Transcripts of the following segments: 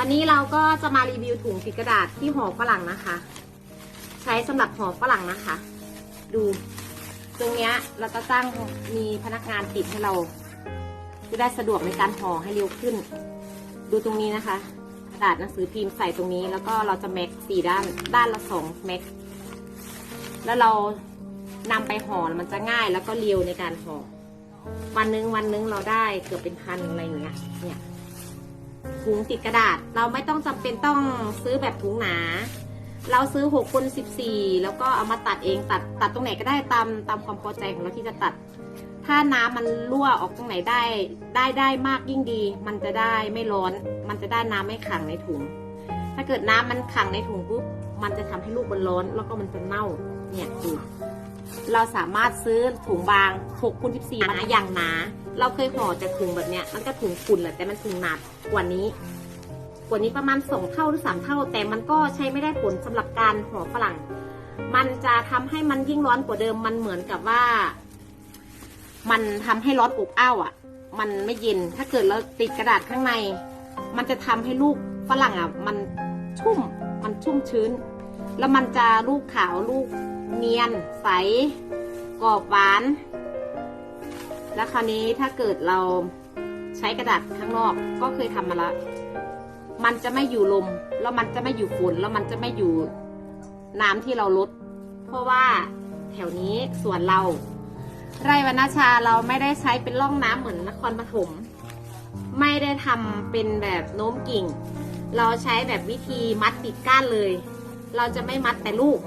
วันนี้เราก็จะมารีวิวถุงติดกระดาษที่ห่อฝรั่งนะคะ ใช้สำหรับห่อฝรั่งนะคะ ดู ตรงเนี้ยเราจะตั้งมีพนักงานติดให้เราจะได้สะดวกในการห่อให้เร็วขึ้น ดูตรงนี้นะคะ กระดาษหนังสือพิมพ์ใส่ตรงนี้ แล้วก็เราจะแม็กสี่ด้านด้านละสองแม็กแล้วเรานำไปห่อมันจะง่ายแล้วก็เร็วในการห่อวันนึงวันนึงเราได้เกือบเป็นพันอะไรอย่างเงี้ยเนี่ย ถุงติดกระดาษ เราไม่ต้องจำเป็นต้องซื้อแบบถุงหนา เราซื้อหกคูณสิบสี่แล้วก็เอามาตัดเองตัดตัดตรงไหนก็ได้ตามตามความพอใจของเราที่จะตัด ถ้าน้ำมันรั่วออกตรงไหนได้ ได้ได้มากยิ่งดี มันจะได้ไม่ร้อน มันจะได้น้ำไม่ขังในถุง ถ้าเกิดน้ำมันขังในถุงปุ๊บมันจะทำให้ลูกมันร้อน แล้วก็มันจะเน่าเนี่ยดู เราสามารถซื้อถุงบาง6คูณ14มาอย่างหนา เราเคยห่อจากถุงแบบเนี้ย มันก็ถุงฝุ่นแหละแต่มันถุงหนากว่านี้ กว่านี้ประมาณสองเท่าหรือสามเท่า แต่มันก็ใช้ไม่ได้ผลสำหรับการห่อฝรั่ง มันจะทำให้มันยิ่งร้อนกว่าเดิม มันเหมือนกับว่า มันทำให้ร้อนอบอ้าวอะ มันไม่เย็น ถ้าเกิดเราติดกระดาษข้างใน มันจะทำให้ลูกฝรั่งอะ มันชุ่ม มันชุ่มชื้น แล้วมันจะลูกขาวลูกเนียนใส กรอบหวาน แล้วคราวนี้ถ้าเกิดเราใช้กระดาษข้างนอกก็เคยทำมาแล้วมันจะไม่อยู่ลม แล้วมันจะไม่อยู่ฝน แล้วมันจะไม่อยู่น้ำที่เราลด เพราะว่าแถวนี้สวนเรา ไร่วรรณชาเราไม่ได้ใช้เป็นร่องน้ำเหมือนนครปฐม ไม่ได้ทำเป็นแบบโน้มกิ่ง เราใช้แบบวิธีมัดติดก้านเลย เราจะไม่มัดแต่ลูก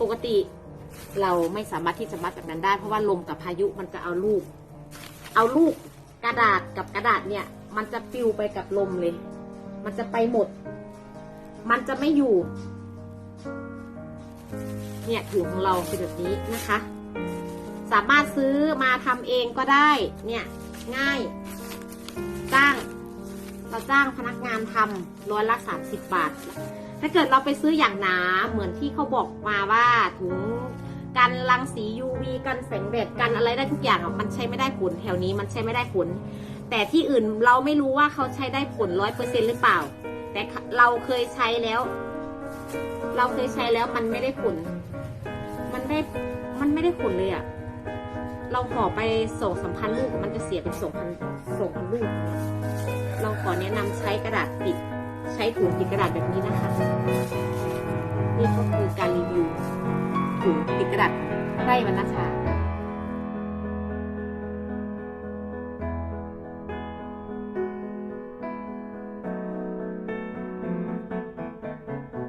ปกติ เราไม่สามารถที่จะมัดแบบนั้นได้ เพราะว่าลมกับพายุมันจะเอาลูก เอาลูกกระดาษกับกระดาษเนี่ย มันจะปิวไปกับลมเลย มันจะไปหมด มันจะไม่อยู่ เนี่ยถุงของเราเป็นแบบนี้นะคะ สามารถซื้อมาทำเองก็ได้ เนี่ยง่าย จ้าง เราจ้างพนักงานทำร้อยละสามสิบบาท ถ้าเกิดเราไปซื้ออย่างหนาเหมือนที่เขาบอกมาว่าถุงกันรังสี UV กันแสงแดดกันอะไรได้ทุกอย่างอะมันใช้ไม่ได้ผลแถวนี้มันใช้ไม่ได้ผล แต่ที่อื่นเราไม่รู้ว่าเขาใช้ได้ผลร้อยเปอร์เซ็นหรือเปล่า แต่เราเคยใช้แล้ว เราเคยใช้แล้วมันไม่ได้ผล มันได้มันไม่ได้ผลเลยอะเราขอไปส่งสัมพันธ์ลูกมันจะเสียเป็นส่งพันส่งพันลูก เราขอแนะนำใช้กระดาษติด ใช้ถุงติดกระดาษแบบนี้นะคะ นี่ก็คือการรีวิวถุงติดกระดาษไร่วรรณชา